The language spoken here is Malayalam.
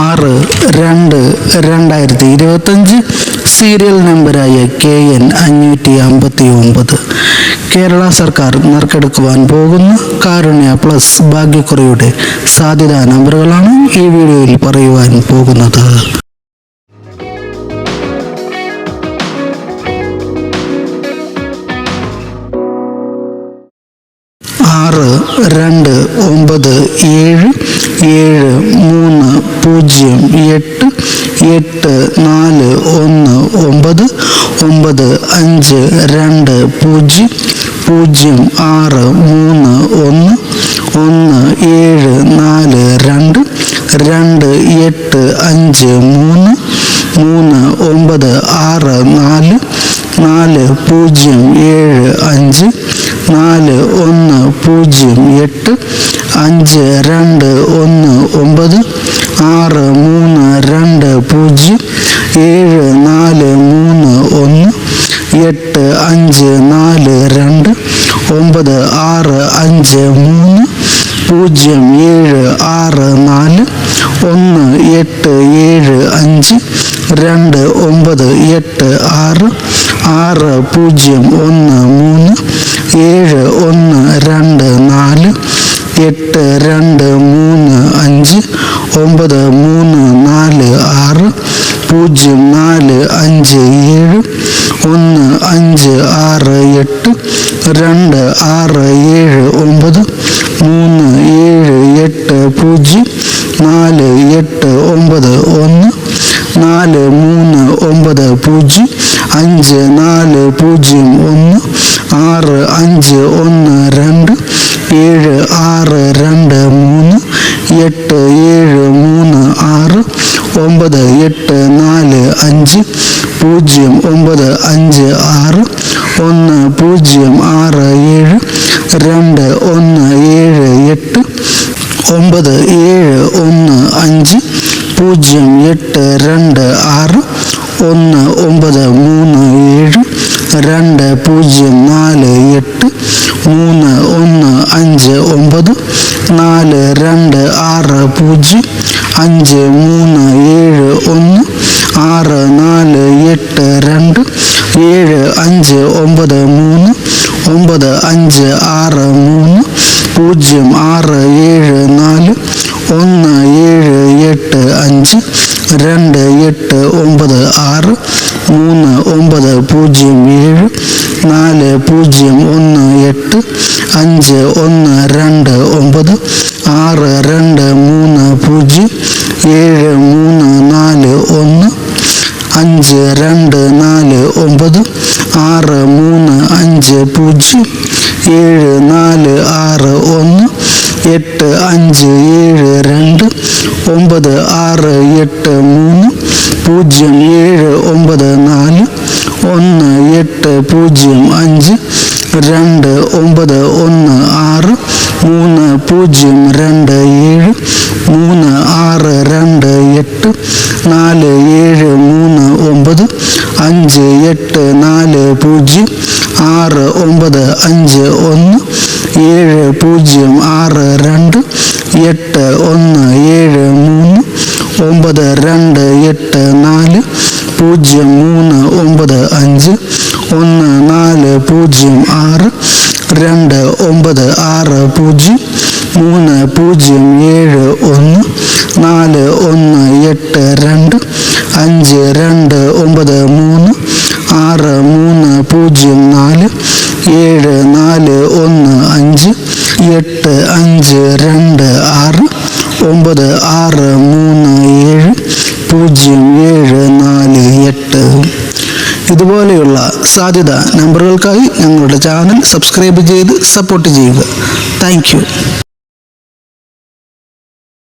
ആറ് രണ്ട് രണ്ടായിരത്തി ഇരുപത്തഞ്ച് സീരിയൽ നമ്പരായ കെ എൻ അഞ്ഞൂറ്റി അമ്പത്തി ഒമ്പത് കേരള സർക്കാർ നറുക്കെടുക്കുവാൻ പോകുന്ന കാരുണ്യ പ്ലസ് ഭാഗ്യക്കുറിയുടെ സാധ്യതാ നമ്പറുകളാണ് ഈ വീഡിയോയിൽ പറയുവാൻ പോകുന്നത്. രണ്ട് ഒമ്പത് ഏഴ് ഏഴ് മൂന്ന് പൂജ്യം എട്ട് എട്ട് നാല് ഒന്ന് ഒമ്പത് ഒമ്പത് അഞ്ച് രണ്ട് പൂജ്യം പൂജ്യം ആറ് മൂന്ന് ഒന്ന് ഒന്ന് ഏഴ് നാല് രണ്ട് രണ്ട് എട്ട് അഞ്ച് മൂന്ന് മൂന്ന് ഒമ്പത് ആറ് നാല് നാല് പൂജ്യം ഏഴ് അഞ്ച് നാല് ഒന്ന് പൂജ്യം എട്ട് അഞ്ച് രണ്ട് ഒന്ന് ഒമ്പത് ആറ് മൂന്ന് രണ്ട് പൂജ്യം ഏഴ് നാല് മൂന്ന് ഒന്ന് എട്ട് അഞ്ച് നാല് രണ്ട് ഒമ്പത് ആറ് അഞ്ച് മൂന്ന് പൂജ്യം ഏഴ് ആറ് നാല് ഒന്ന് എട്ട് ഏഴ് അഞ്ച് രണ്ട് ഒമ്പത് എട്ട് ആറ് ആറ് പൂജ്യം ഒന്ന് മൂന്ന് ഏഴ് ഒന്ന് രണ്ട് നാല് എട്ട് രണ്ട് മൂന്ന് അഞ്ച് ഒമ്പത് മൂന്ന് നാല് ആറ് പൂജ്യം നാല് അഞ്ച് ഏഴ് ഒന്ന് അഞ്ച് ആറ് എട്ട് രണ്ട് ആറ് ഏഴ് ഒമ്പത് മൂന്ന് ഏഴ് എട്ട് പൂജ്യം നാല് എട്ട് ഒമ്പത് ഒന്ന് നാല് മൂന്ന് ഒമ്പത് പൂജ്യം അഞ്ച് നാല് പൂജ്യം ഒന്ന് ആറ് അഞ്ച് ഒന്ന് രണ്ട് ഏഴ് ആറ് രണ്ട് മൂന്ന് എട്ട് ഏഴ് മൂന്ന് ആറ് ഒമ്പത് എട്ട് നാല് അഞ്ച് പൂജ്യം ഒമ്പത് അഞ്ച് ആറ് ഒന്ന് പൂജ്യം ആറ് ഏഴ് രണ്ട് ഒന്ന് ഏഴ് എട്ട് ഒമ്പത് ഏഴ് ഒന്ന് അഞ്ച് പൂജ്യം എട്ട് രണ്ട് ആറ് ഒന്ന് ഒമ്പത് മൂന്ന് ഏഴ് രണ്ട് പൂജ്യം നാല് എട്ട് മൂന്ന് ഒന്ന് അഞ്ച് ഒമ്പത് നാല് രണ്ട് ആറ് പൂജ്യം അഞ്ച് മൂന്ന് ഏഴ് ഒന്ന് ആറ് നാല് എട്ട് രണ്ട് ഏഴ് അഞ്ച് ഒമ്പത് മൂന്ന് ഒമ്പത് അഞ്ച് ആറ് മൂന്ന് പൂജ്യം ആറ് ഏഴ് നാല് ഒന്ന് ഏഴ് എട്ട് അഞ്ച് രണ്ട് എട്ട് ഒമ്പത് ആറ് മൂന്ന് ഒമ്പത് പൂജ്യം ഏഴ് നാല് പൂജ്യം ഒന്ന് എട്ട് അഞ്ച് ഒന്ന് രണ്ട് ഒമ്പത് ആറ് രണ്ട് മൂന്ന് പൂജ്യം ഏഴ് മൂന്ന് നാല് ഒന്ന് അഞ്ച് രണ്ട് നാല് ഒമ്പത് ആറ് മൂന്ന് അഞ്ച് പൂജ്യം ഏഴ് നാല് ആറ് ഒന്ന് എട്ട് അഞ്ച് ഏഴ് രണ്ട് ഒമ്പത് ആറ് എട്ട് മൂന്ന് പൂജ്യം ഏഴ് ഒമ്പത് നാല് ഒന്ന് എട്ട് പൂജ്യം അഞ്ച് രണ്ട് ഒമ്പത് ഒന്ന് ആറ് മൂന്ന് പൂജ്യം രണ്ട് ഏഴ് മൂന്ന് ആറ് രണ്ട് എട്ട് നാല് ഏഴ് മൂന്ന് ഒമ്പത് അഞ്ച് എട്ട് നാല് പൂജ്യം ആറ് ഒമ്പത് അഞ്ച് ഒന്ന് ഏഴ് പൂജ്യം ആറ് രണ്ട് എട്ട് ഒന്ന് ഏഴ് മൂന്ന് ഒമ്പത് രണ്ട് എട്ട് നാല് പൂജ്യം മൂന്ന് ഒമ്പത് അഞ്ച് ഒന്ന് നാല് പൂജ്യം ആറ് രണ്ട് ഒമ്പത് ആറ് പൂജ്യം മൂന്ന് പൂജ്യം ഏഴ് ഒന്ന് നാല് ഒന്ന് എട്ട് രണ്ട് അഞ്ച് രണ്ട് ഒമ്പത് മൂന്ന് ആറ് മൂന്ന് പൂജ്യം നാല് ഏഴ് നാല് ഒന്ന് അഞ്ച് എട്ട് അഞ്ച് രണ്ട് ആറ് ഒമ്പത് ആറ് മൂന്ന് ഏഴ് പൂജ്യം ഏഴ് നാല് എട്ട്. ഇതുപോലെയുള്ള സാധ്യത നമ്പറുകൾക്കായി ഞങ്ങളുടെ ചാനൽ സബ്സ്ക്രൈബ് ചെയ്ത് സപ്പോർട്ട് ചെയ്യുക. താങ്ക്